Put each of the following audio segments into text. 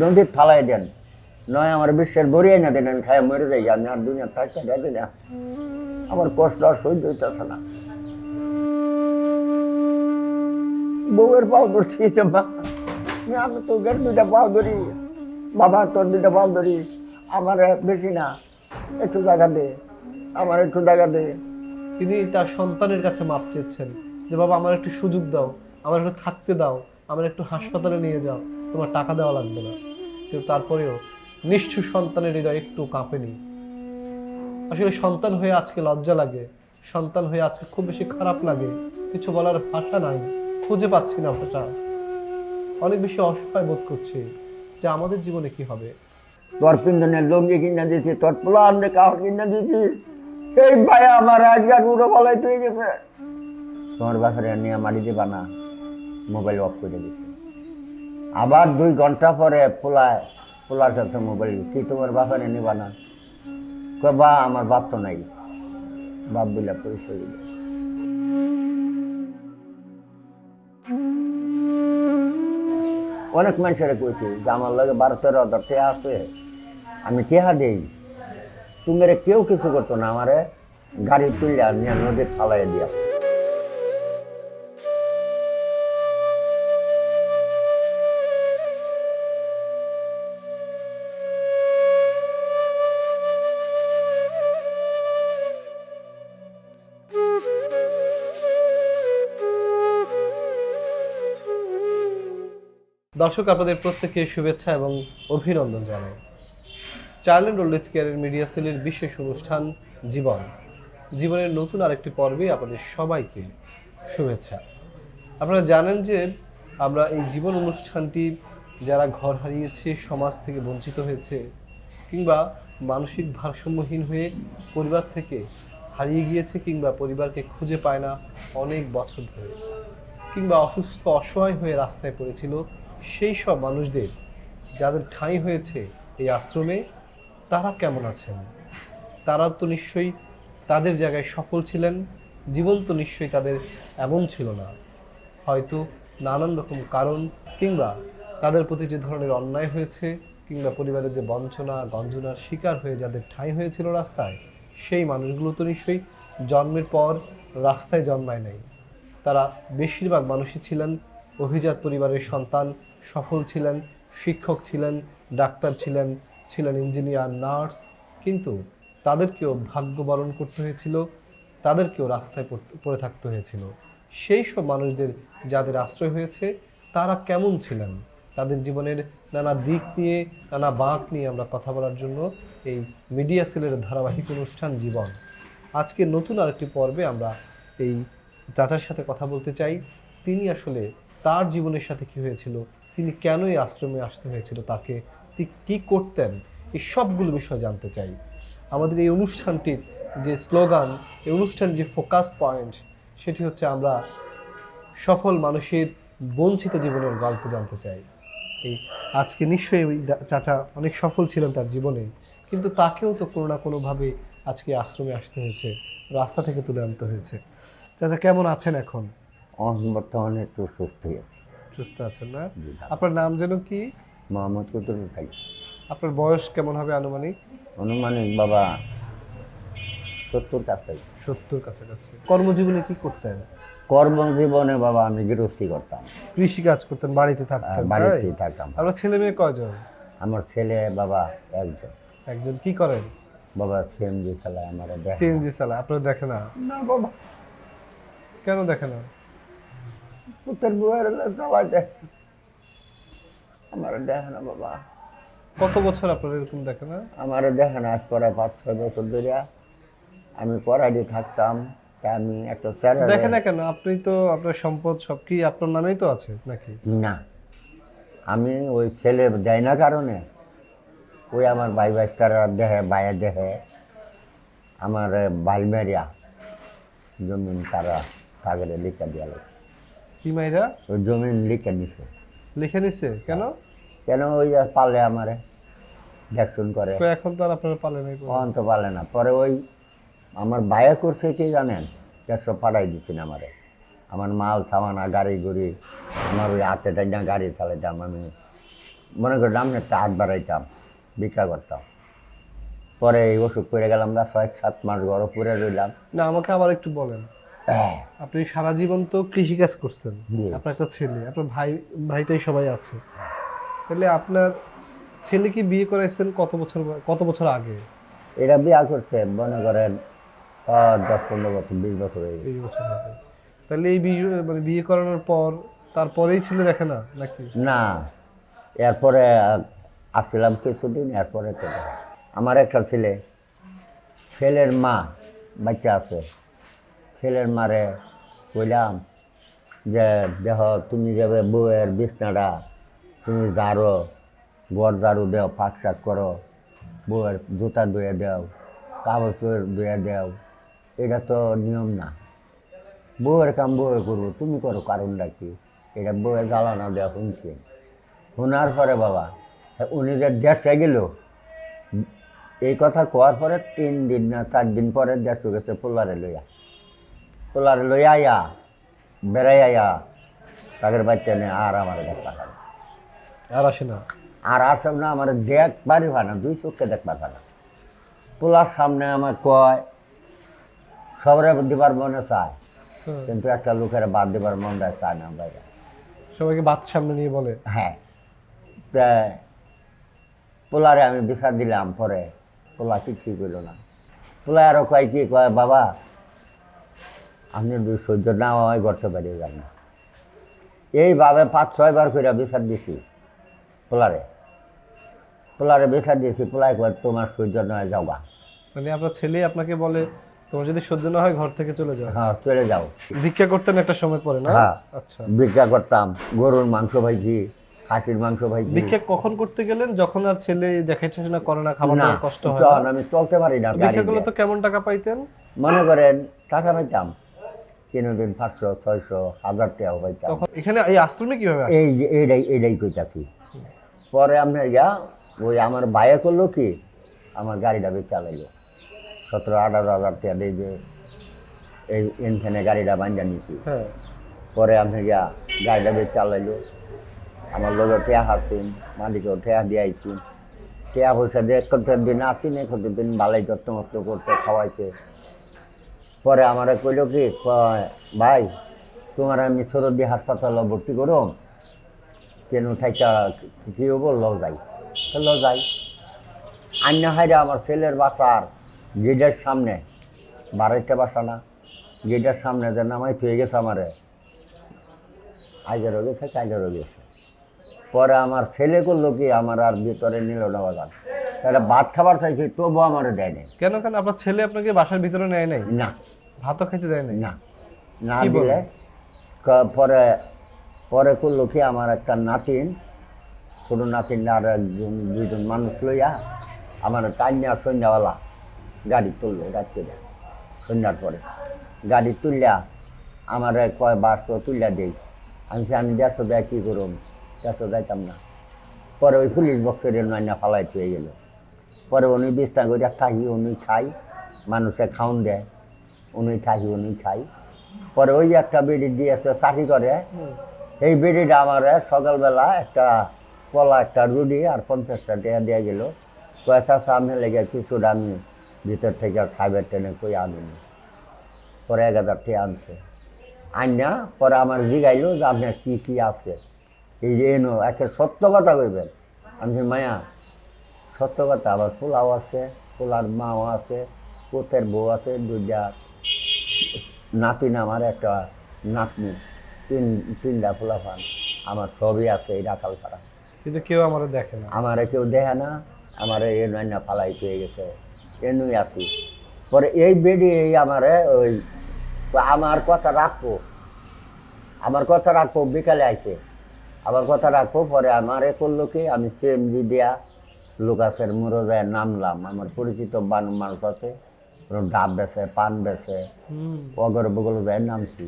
নদীর ফালাই দেন। নয়, আমার বিশ্বের বরিয়ে না দেন, খায় মরে যাই, আমি আর দুনিয়া থাকতে রাজি না। আমার কষ্ট আর সহ্য হইতেছে না। বউয়ের পাও ধরছি মা আমি তোদের দুইটা পাও ধরি, বাবা তোর দুইটা পাও ধরি, আমার বেশি না, একটু জায়গা দে, আমার একটু জায়গা দে। তিনি তার সন্তানের কাছে মাপ চেয়েছেন, যে বাবা, আমার একটু সুযোগ দাও, আমার একটু থাকতে দাও, আমার একটু হাসপাতালে নিয়ে যাও। তোমার টাকা দেওয়া লাগবে না। কিন্তু তারপরেও নিষ্ঠুর সন্তানের হৃদয় একটু কাঁপেনি। আসলে সন্তান হয়ে আজকে লজ্জা লাগে। সন্তান হয়ে আজকে খুব বেশি খারাপ লাগে। কিছু বলার ভাষা নাই। খুঁজে পাচ্ছি না ভাষা। অনেক বেশি অসহায় বোধ করছি যে আমাদের জীবনে কি হবে। তোর পিন্ধনের লুঙ্গি কিনে দিয়েছি তোর পোলা আনলে কাপড় কিনে দিয়েছি। এই ভাই আমার আজকাল উড়ো বলাই হয়ে গেছে। তোমার বাসারে নিয়ে মারি দিবা না মোবাইল অফ করে দিছে আবার দুই ঘণ্টা পরে পোলায়, পোলার কাছে মোবাইল কি তোমার বাসারে নিবা না? বা, আমার বাপ তো নাই। বাপ বলে পরিচয় দিল অনেক মানুষের কইছি যে, আমার লগে বারো তেরো হাজার টেহা আছে, আমি টেহা দেই। তুমি কেউ কিছু করতো না আমারে, গাড়ি তুলিয়া নিয়ে নদীর ফালাই দিয়া। দর্শক, আপনাদের প্রত্যেককে শুভেচ্ছা এবং অভিনন্দন জানাই। ওল্ড এজ কেয়ারের মিডিয়া সেলের বিশেষ অনুষ্ঠান, জীবন। জীবনের নতুন আরেকটি পর্বে আপনাদের সবাইকে শুভেচ্ছা। আপনারা জানেন যে আমরা এই জীবন অনুষ্ঠানটি যারা ঘর হারিয়েছে, সমাজ থেকে বঞ্চিত হয়েছে, কিংবা মানসিক ভারসাম্যহীন হয়ে পরিবার থেকে হারিয়ে গিয়েছে কিংবা পরিবারকে খুঁজে পায় না অনেক বছর ধরে, কিংবা অসুস্থ, অসহায় হয়ে রাস্তায় পড়েছিল সেই সব মানুষদের যাদের ঠাঁই হয়েছে এই আশ্রমে, তারা কেমন আছেন? তারা তো নিশ্চয়ই তাদের জায়গায় সফল ছিলেন, জীবন তো নিশ্চয়ই তাদের এমন ছিল না। হয়তো নানান রকম কারণ কিংবা তাদের প্রতি যে ধরনের অন্যায় হয়েছে, কিংবা পরিবারের যে বঞ্চনা, গঞ্জনার শিকার হয়ে যাদের ঠাঁই হয়েছিল রাস্তায়, সেই মানুষগুলো তো নিশ্চয়ই জন্মের পর রাস্তায় জন্মায় নাই। তারা বেশিরভাগ মানুষই ছিলেন অভিজাত পরিবারের সন্তান সফল ছিলেন, শিক্ষক ছিলেন, ডাক্তার ছিলেন ছিলেন ইঞ্জিনিয়ার, নার্স, কিন্তু তাদেরকেও ভাগ্য বরণ করতে হয়েছিল, তাদেরকেও রাস্তায় পড়ে থাকতে হয়েছিল। সেই সব মানুষদের যাদের আশ্রয় হয়েছে, তারা কেমন ছিলেন? তাদের জীবনের নানা দিক নিয়ে, নানা বাঁক নিয়ে আমরা কথা বলার জন্য এই মিডিয়া সেলের ধারাবাহিক অনুষ্ঠান জীবন। আজকে নতুন আরেকটি পর্বে আমরা এই চাচার সাথে কথা বলতে চাই। তিনি আসলে তার জীবনের সাথে কি হয়েছিল তিনি কেন এই আশ্রমে আসতে হয়েছিল, তাকে তিনি কী করতেন, এই সবগুলো বিষয় জানতে চাই। আমাদের এই অনুষ্ঠানটির যে স্লোগান, এই অনুষ্ঠানের যে ফোকাস পয়েন্ট, সেটি হচ্ছে আমরা সফল মানুষের বঞ্চিত জীবনের গল্প জানতে চাই। এই আজকে নিশ্চয়ই ওই চাচা অনেক সফল ছিলেন তার জীবনে, কিন্তু তাকেও তো কোনো না কোনোভাবে আজকে আশ্রমে আসতে হয়েছে, রাস্তা থেকে তুলে আনতে হয়েছে। চাচা কেমন আছেন এখন? বর্তমানে একটু সুস্থ হয়েছে সুস্থ আছেন না? আপনার নাম যেন কি? মোহাম্মদ কুতুর থাকি আপনার বয়স কেমন হবে আনুমানিক? আনুমানিক বাবা সত্তর কাছে সত্তর কাছাকাছি। কর্মজীবনে কি করতেন? কর্মজীবনে বাবা আমি গৃহস্থী করতাম। কৃষি কাজ করতেন বাড়িতে আর থাকতেন বাড়িতেই থাকতাম। আপনার ছেলে মেয়ে কয়জন? আমার ছেলে বাবা একজন। একজন কি করেন? বাবা সিএমজি চালায় আমার দেখ। সিএনজি চালায়। আপনার দেখে না? না বাবা। কেন দেখে না? পুত্রের বউয়ের চালাইতে আমার দেখে না বাবা কত বছর আপনার এরকম দেখে না আমার দেখে না আজ পরে পাঁচ ছয় বছর ধরে আমি পড়াইতে থাকতাম তা আমি একটা চ্যানেল দেখে না কেন আপনি তো আপনার সম্পদ সব কি আপনার নামেই তো আছে নাকি? না। আমি ওই ছেলে দেয় না কারণে ওই আমার ভাই বাইস্তারা দেহে বাইরে দেহে আমার বালমেরিয়া জমিন তারা কাগজে লিখে দিয়া লাগছে কি মাইরা? জমিন লিখে নিছে। লিখে নিছে? কেন? কেন ওই পালে আমারে দেখশুন করে। তো এখন তো আর আপনার পালে নাই কোনো। কখন তো পালে না। পরে ওই আমার বায়া করছে কি জানেন? দেড়শো পাঠাই দিচ্ছেন আমারে। আমার মাল সামানা গাড়ি গুড়ি আমার ওই হাতে টাইনা গাড়ি চালাইতাম আমি। মনে করেন আমি একটা হাত বাড়াইতাম ভিক্ষা করতাম। পরে এই অসুখ করে গেলাম না ছয় সাত মাস গরম পরে রইলাম। না আমাকে আবার একটু বলেন। আপনি সারা জীবন তো কৃষিকাজ করছেন আপনার একটা ছেলে আপনার ভাই ভাইটাই সবাই আছে। তাহলে আপনার ছেলে কি বিয়ে করাইছেন কত বছর কত বছর আগে? এরা বিয়া করছে মনে করেন দশ পনেরো বছর বিশ বছর হয়ে এই বছর আগে। তাহলে এই বিয়ে মানে বিয়ে করানোর পর তারপরেই ছেলে দেখে না নাকি? না। এরপরে আসছিলাম কিছুদিন এরপরে তো আমার একটা ছেলে ছেলের মা বাচ্চা আছে। ছেলের মারে কইলাম যে দেহ তুমি যাবে বউয়ের বিছনাটা, তুমি ঝাড়ো ঘর ঝাড়ু দেও পাক শাক করো, বউয়ের জুতা ধুয়ে দেও চোপড় ধুয়ে দেও, এটা তো নিয়ম না। বউয়ের কাম বউয়ে করব, তুমি করো, কারণটা কি? এটা বউয়ে জ্বালানো দেওয়া শুনছি। শোনার পরে বাবা উনি যে দেশে গেল, এই কথা কোয়ার পরে তিন দিন না চার দিন পরে দেশ গেছে পোলারে লইয়া। পোলারে লইয়া আইয়া বেড়াই তাদের বাচ্চা নিয়ে আর আমার দেখবা না আর আসে না? আর আসব না আমার দেখ বাড়ি না দুই চোখকে দেখবা না। পোলার সামনে আমার কয় সবরে দিবার মনে চায় হ্যাঁ। কিন্তু একটা লোকের বাদ দিবার মন দেয় চায় না বাইরে সবাইকে বাদ সামনে নিয়ে বলে? হ্যাঁ। তা পোলারে আমি বিচার দিলাম পরে পোলা কি ঠিক হইল না। পোলা আরও কয় কি কয় বাবা আপনি সহ্য না হয় করতে পারি যান না। এইভাবে পাঁচ ছয়বার করে বিচার দিছি পোলারে। পোলারে বিচার দিয়েছি পোলায় কয় তোমার সহ্য নয় যাও গা। মানে আপনার ছেলে আপনাকে বলে তোমার যদি সহ্য না হয় ঘর থেকে চলে যাও। হ্যাঁ চলে যাও। ভিক্ষা করতেন একটা সময় পরে না? হ্যাঁ। আচ্ছা। ভিক্ষা করতাম গরুর মাংস ভাইছি খাসির মাংস ভাইছি ভিক্ষা কখন করতে গেলেন? যখন আর ছেলে দেখাইছে না করে না খাবার কষ্ট হয় না? আমি চলতে পারি না ভিক্ষা করলে তো কেমন টাকা পাইতেন? মনে করেন টাকা পাইতাম। দিন পাঁচশো ছয়শো হাজার টাকাও পাইতাম এখানে এই আশ্রমে কীভাবে আসেন? এই যে এইটাই এইটাই কইতাছি। পরে আপনার গা ওই আমার ভাইয়া করল কি আমার গাড়িটা বেশ চালাইলো সতেরো আঠারো হাজার টাকা দিয়ে যে এই এনখানে গাড়িটা বান্ধা নিছি হ্যাঁ। পরে আপনার গা গাড়িটা বেশ চালাইলো আমার লোকের টেয়া হাসিন মালিকেও টেয়া দিয়ে আইছি। টেয়া পয়সা দিয়ে কত দিন আসি না কত দিন ভালোই যত্ন করতে খাওয়াইছে। পরে আমার কইল কি ভাই, তোমার আমি সরদি হাসপাতালে ভর্তি করো কেন থাইটা কি হব ল যাই। ল যাই। আন্য হাইরে আমার ছেলের বাচ্চার গেটের সামনে, বাড়িটা বাসা না, গেটের সামনে যে নামাই থুয়ে গেছে আমারে। আইজারও গেছে কাইজারও গেছে পরে আমার ছেলে করল কি, আমার আর ভিতরে নিল না বাজার তাহলে ভাত খাবার চাইছি তবু আমারে দেয় নাই। কেন কেন? আপনার ছেলে আপনাকে বাসার ভিতরে নেয় নাই? না। ভাতও খাইতে দেয় নাই? না। না বলে? দিলে পরে পরে করল কি আমার একটা নাতিন ছোটো নাতিন আর একজন দুইজন মানুষ লইয়া আমার টাইনা সন্ধ্যাবেলা গাড়ি তুললো রাত্রে। সন্ধ্যার পরে গাড়ি তুললা আমার কয় বারশো তুললা দেই। আমি সে আমি দেড়শো দেয় কী করুন দেড়শো যাইতাম না। পরে ওই পুলিশ বক্সের নাইনা ফালাই হয়ে গেল। পরে উনি বিস্তার করে থাকি উনি খাই, মানুষে খাউন দেয়, উনি থাকি উনি খাই। পরে ওই একটা বেডি দিয়েছে, চাকরি করে। এই বেডিটা আমার সকালবেলা একটা কলা, একটা রুটি আর পঞ্চাশটা টাকা দিয়ে গেল। কয়েকটা সামনে লেগে কিছুটা আমি ভিতর থেকে সাইবার টেনে কই আনিনি। পরে এক হাজার টাকা আনছে। আইনা পরে আমার জিগাইলো যে আপনার কী কী আছে? এই যে এনো একটা সত্য কথা কইবেন। আমি মায়া সত্য কথা আবার পোলাও আছে পোলার মাও আছে পোতের বউ আছে দুইটা নাতিন আমার একটা নাতনি তিন তিনটা পোলাফান আমার সবই আছে এই রাখাল পাড়া কিন্তু কেউ আমার দেখে না। আমারে কেউ দেখে না আমারে এ নয়না ফালাই পেয়ে গেছে। এনুই আছি। পরে এই বেডি এই আমারে ওই আমার কথা রাখব। আমার কথা রাখব বিকালে আইছে। আমার কথা রাখব পরে আমারে করল কি আমি সিএমজি দিয়া লোকাসের মুরোজায় নামলাম। আমার পরিচিত বান মানুষ আছে ডাব বেছে পান বেছে অগর বগল যায় নামছি।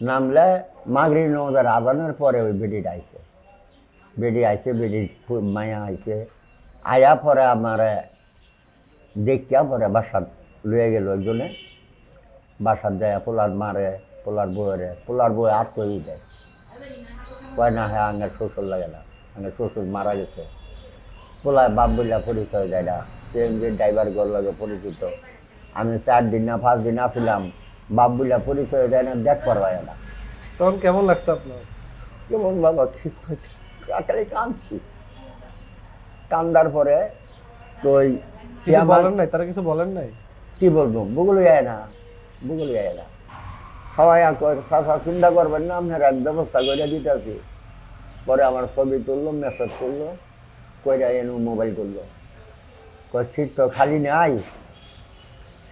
নামলে মাগরি নজার আজানের পরে ওই বেডিটা আইছে। বেডি আইছে বেডি মায়া আইছে। আয়া পরে আমার দেখিয়া পরে বাসাত লয়ে গেল একজনে। বাসাত যায় পোলার মারে পোলার বউরে পোলার বউ আসতে দেয়। কয় না হ্যাঁ আঙ্গার শ্বশুর লাগে না। মানে শ্বশুর মারা গেছে। পোলায় বাপ বললা পরিচয় দেয় না। সিএনজি ড্রাইভার গোর লাগে পরিচিত। আমি চার দিন না পাঁচ দিন আসলাম বাপ বললা পরিচয় দেয় না দেখ পারবাই না। তখন কেমন লাগছে আপনার? কেমন বাবা ঠিক হয়েছে। আকারে কাঁদছি। কান্দার পরে তো ওই বলেন নাই? তারা কিছু বলেন নাই? কি বলব? বুগুলো যায় না বুগুলো যায় না। সবাই আর কয়, চিন্তা করবেন না আপনার এক ব্যবস্থা করে দিতেছি। পরে আমার ছবি তুললো মেসেজ করল। কইরা এনে মোবাইল করল। কয়, সিট তো খালি নাই।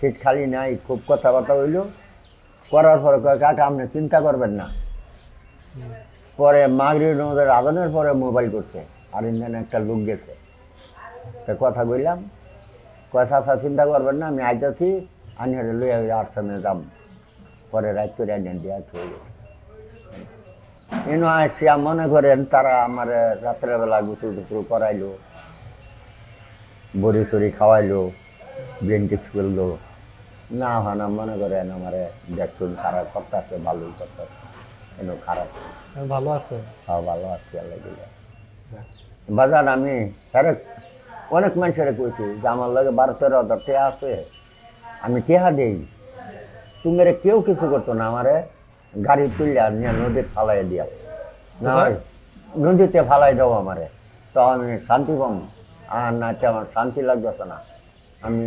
সিট খালি নাই। খুব কথাবার্তা হইল। করার পরে কয়, কাকা, আপনি চিন্তা করবেন না। পরে মাগরি নদের আদানের পরে মোবাইল করছে। আর ইন্ডিয়ান একটা লোক গেছে। তা কথা কইলাম। কয়, চাচা, চিন্তা করবেন না, আমি আইতাছি। আনি লইয়া আটসামে যাব পরে রাত করে আনিয়ে দিয়া হয়ে গেছে এনো আসছি মনে করেন তারা আমার রাত্রেবেলা গুসল টুসুল করাইলো বড়ি চড়ি খাওয়াইলো ব্রেন কিস করল না হয় না মনে করেন আমার দেখতুন খারাপ করতেছে ভালোই করতেছে এনো খারাপ। হ্যাঁ, ভালো আছে সব ভালো আছি আল্লাহ বাজার আমি হ্যাঁ অনেক মানুষের কইছি যে আমার লগে বারো তেরো হাজার টেহা আছে আমি টেহা দেই। তুমি কেউ কিছু করতো না আমারে। গাড়ি তুললে আর নিয়ে নদীর ফালাই দিয়া না নদীতে ফালাই দাও আমারে। তো আমি শান্তি পাম আর না তো আমার শান্তি লাগতেছে না। আমি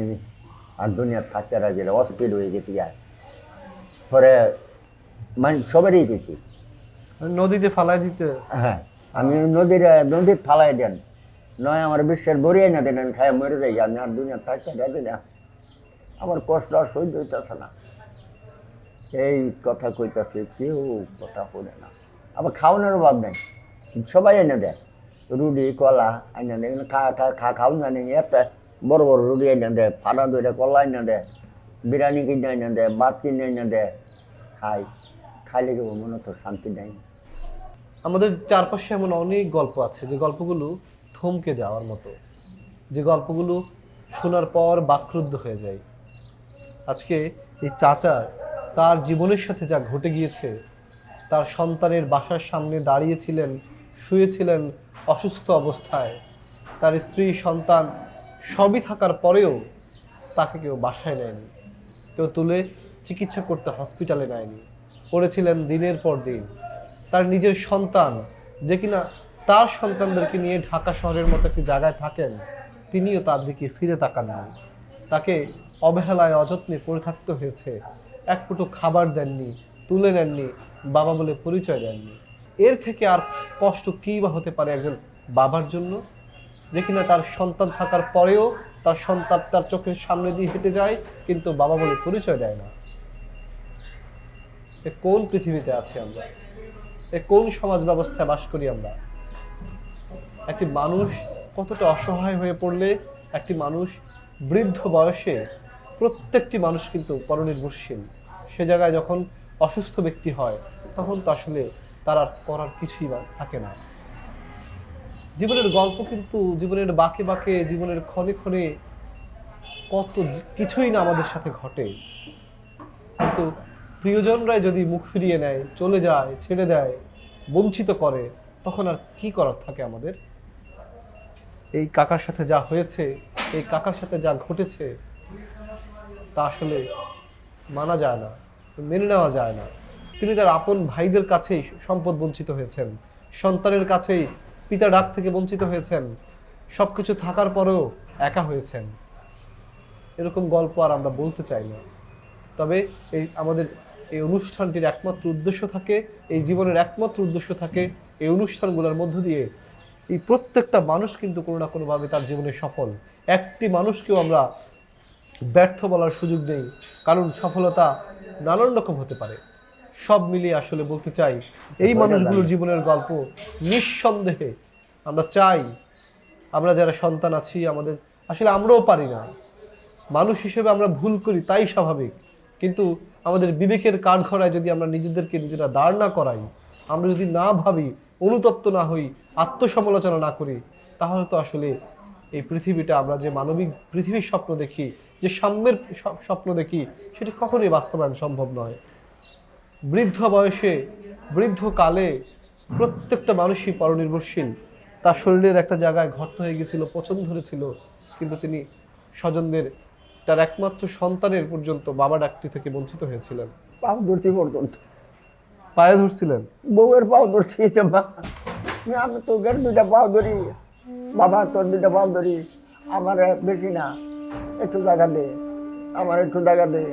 আর দুনিয়ার থাকতে রাজি অস্থির হয়ে গেছি আর। পরে মানে সবারই গেছি নদীতে ফালাই দিতে? হ্যাঁ আমি নদীর নদীর ফালাই দেন। নয় আমার বিশ্বের বরিয়ে না দেন খাই মরে যাই। আমি আর দুনিয়ার থাকতে রাজি না। আমার কষ্ট আর সহ্য হইতেছে না। এই কথা কইতাছে, কেউ কথা বলে না। আবার খাওয়ানোর অভাব নেই। সবাই এনে দেয়। রুটি, কলা এনে দেয়। খা খা খা খাও না। নেই এত বড় বড় রুটি এনে দেয়, ফাটা দইটা কলা এনে দেয়, বিরিয়ানি কিনে এনে দেয়, ভাত কিনে এনে দেয় খাই খাইলে কেউ মনে তো শান্তি নেই? আমাদের চারপাশে এমন অনেক গল্প আছে, যে গল্পগুলো থমকে যাওয়ার মতো। যে গল্পগুলো শোনার পর বাকরুদ্ধ হয়ে যায়। আজকে এই চাচার তার জীবনের সাথে যা ঘটে গিয়েছে, তার সন্তানের বাসার সামনে দাঁড়িয়েছিলেন, শুয়েছিলেন অসুস্থ অবস্থায়। তার স্ত্রী, সন্তান সবই থাকার পরেও তাকে কেউ বাসায় নেয়নি। কেউ তুলে চিকিৎসা করতে হসপিটালে নেয়নি। পড়েছিলেন দিনের পর দিন। তার নিজের সন্তান যে কিনা তার সন্তানদেরকে নিয়ে ঢাকা শহরের মতো একটি জায়গায় থাকেন, তিনিও তার দিকে ফিরে তাকাননি। তাকে অবহেলায়, অযত্নে পড়ে থাকতে হয়েছে। এক ফুটো খাবার দেননি, তুলে নেননি, বাবা বলে পরিচয় দেননি। এর থেকে আর কষ্ট কী বা হতে পারে একজন বাবার জন্য? যে কিনা তার সন্তান থাকার পরেও তার সন্তান তার চোখের সামনে দিয়ে হেঁটে যায়, কিন্তু বাবা বলে পরিচয় দেয় না। এ কোন পৃথিবীতে আছি আমরা? এ কোন সমাজ ব্যবস্থায় বাস করি আমরা? একটি মানুষ কতটা অসহায় হয়ে পড়লে একটি মানুষ বৃদ্ধ বয়সে প্রত্যেকটি মানুষ কিন্তু পরনির্ভরশীল। সে জায়গায় যখন অসুস্থ ব্যক্তি হয়, তখন তো আসলে তার আর করার কিছুই থাকে না। জীবনের গল্প কিন্তু জীবনের বাঁকে বাঁকে, জীবনের ক্ষণে ক্ষণে কত কিছুই না আমাদের সাথে ঘটে। কিন্তু প্রিয়জনরাই যদি মুখ ফিরিয়ে নেয়, চলে যায়, ছেড়ে দেয়, বঞ্চিত করে, তখন আর কি করার থাকে আমাদের? এই কাকার সাথে যা হয়েছে, এই কাকার সাথে যা ঘটেছে, তা আসলে মানা যায় না, মেনে নেওয়া যায় না। তিনি তার আপন ভাইদের কাছেই সম্পদ বঞ্চিত হয়েছেন, সন্তানের কাছেই পিতা ডাক থেকে বঞ্চিত হয়েছেন সব কিছু থাকার পরেও একা হয়েছেন। এরকম গল্প আর আমরা বলতে চাই না। তবে এই আমাদের এই অনুষ্ঠানটির একমাত্র উদ্দেশ্য থাকে, এই জীবনের একমাত্র উদ্দেশ্য থাকে এই অনুষ্ঠানগুলোর মধ্য দিয়ে এই প্রত্যেকটা মানুষ কিন্তু কোনো না কোনোভাবে তার জীবনে সফল। একটি মানুষকেও আমরা ব্যর্থ বলার সুযোগ নেই কারণ সফলতা নানান রকম হতে পারে। সব মিলিয়ে আসলে বলতে চাই এই মানুষগুলোর জীবনের গল্প নিঃসন্দেহে আমরা চাই আমরা যারা সন্তান আছি আমাদের আসলে আমরাও পারি না। মানুষ হিসেবে আমরা ভুল করি তাই স্বাভাবিক। কিন্তু আমাদের বিবেকের কাঠঘরায় যদি আমরা নিজেদেরকে নিজেরা দাঁড় না করাই আমরা যদি না ভাবি অনুতপ্ত না হই আত্মসমালোচনা না করি তাহলে তো আসলে এই পৃথিবীটা আমরা যে মানবিক পৃথিবীর স্বপ্ন দেখি যে সাম্যের স্ব- স্বপ্ন দেখি সেটি কখনোই বাস্তবায়ন সম্ভব নয়। বৃদ্ধ বয়সে বৃদ্ধ কালে প্রত্যেকটা মানুষই পরনির্ভরশীল। তার শরীরের একটা জায়গায় ঘর্ত হয়ে গেছিল পচন ধরেছিল কিন্তু তিনি স্বজনদের তার একমাত্র সন্তানের পর্যন্ত বাবা ডাকটি থেকে বঞ্চিত হয়েছিলেন। পাও ধরছি পর্যন্ত। পায়ে ধরছিলেন? বউয়ের পাও ধরছি মা। আমি তোদের দুইটা পাও ধরি। বাবা তোর দুইটা পাও ধরি। আমার বেশি না। একটু জায়গা দে আমার একটু জায়গা দে।